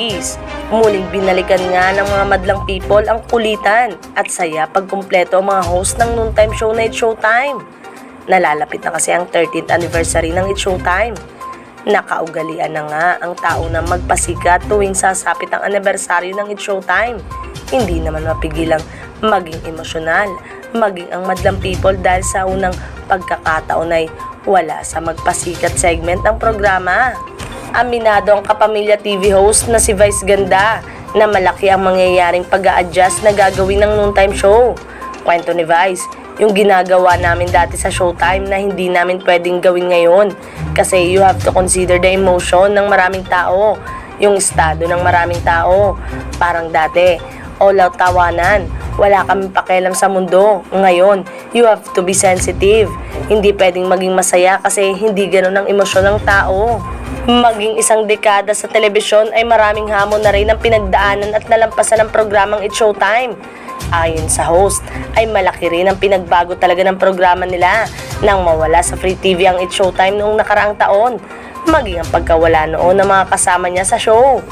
showbiz. Muling binalikan nga ng mga madlang people ang kulitan at saya pagkumpleto ang mga host ng noontime show na It's Showtime. Nalalapit na kasi ang 13th anniversary ng It's Showtime. Nakaugalian na nga ang tao na magpasikat tuwing sasapit ang anibersaryo ng It's Showtime. Hindi naman mapigilang maging emosyonal, maging ang madlang people dahil sa unang pagkakataon ay wala sa magpasikat segment ng programa. Aminado ang kapamilya TV host na si Vice Ganda na malaki ang mangyayaring pag adjust na gagawin ng noontime show. Kwento ni Vice, yung ginagawa namin dati sa showtime na hindi namin pwedeng gawin ngayon. Kasi you have to consider the emotion ng maraming tao, yung estado ng maraming tao. Parang dati, all out tawanan, wala kaming pakialam sa mundo. Ngayon, you have to be sensitive. Hindi pwedeng maging masaya kasi hindi ganun ang emosyon ng tao. Maging isang dekada sa telebisyon ay maraming hamon na rin ang pinagdaanan at nalampasan ng programang It's Showtime. Ayon sa host, ay malaki rin ang pinagbago talaga ng programa nila nang mawala sa Free TV ang It's Showtime noong nakaraang taon. Maging ang pagkawala noon ng mga kasama niya sa show.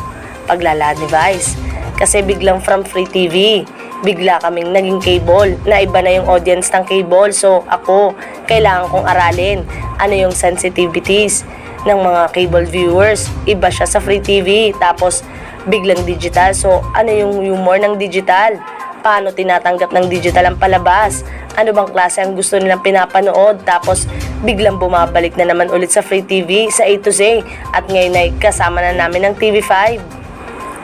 Paglalad ni Vice. Kasi biglang from Free TV, bigla kaming naging cable na iba na yung audience ng cable. So ako, kailangan kong aralin ano yung sensitivities ng mga cable viewers. Iba siya sa Free TV. Tapos biglang digital. So ano yung humor ng digital? Paano tinatanggap ng digital ang palabas? Ano bang klase ang gusto nilang pinapanood? Tapos biglang bumabalik na naman ulit sa Free TV, sa A to Z. At ngayon ay kasama na namin ng TV5.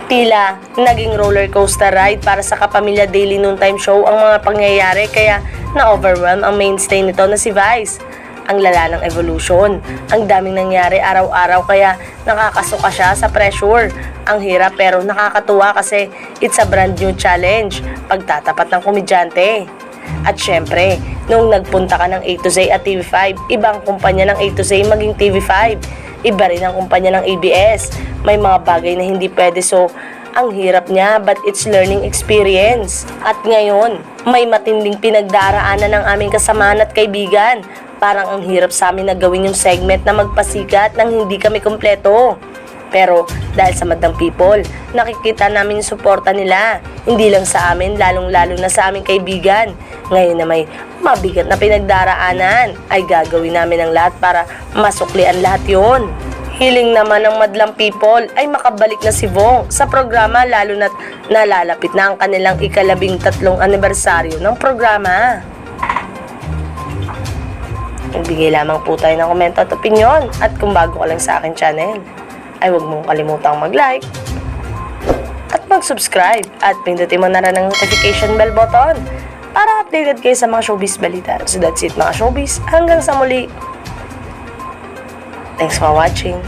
Tila naging roller coaster ride para sa Kapamilya Daily Noontime Show ang mga pangyayari kaya na-overwhelm ang mainstay nito na si Vice. Ang lala ng evolution. Ang daming nangyari araw-araw kaya nakakasuka siya sa pressure. Ang hirap pero nakakatuwa kasi it's a brand new challenge pagtatapat ng komedyante. At syempre, nung nagpunta ka ng A to Z at TV5, ibang kumpanya ng A to Z maging TV5. Iba rin ang kumpanya ng ABS. May mga bagay na hindi pwede so ang hirap niya but it's learning experience. At ngayon, may matinding pinagdaraanan ng aming kasamahan at kaibigan. Parang ang hirap sa amin na gawin yung segment na magpasikat nang hindi kami kompleto. Pero dahil sa Madang People, nakikita namin yung suporta nila. Hindi lang sa amin, lalong-lalo na sa aming kaibigan. Ngayon na may mabigat na pinagdaraanan, ay gagawin namin ang lahat para masuklian lahat yon. Hiling naman ng Madlang People ay makabalik na si Vong sa programa lalo na't nalalapit na ang kanilang ikalabing tatlong anibersaryo ng programa. Magbigay lamang po tayo ng komento at opinion at kung bago ka lang sa akin channel, ay huwag mong kalimutang mag-like at mag-subscribe at pindutin mo na rin ang notification bell button para updated kayo sa mga showbiz balita. So that's it mga showbiz. Hanggang sa muli. Thanks for watching.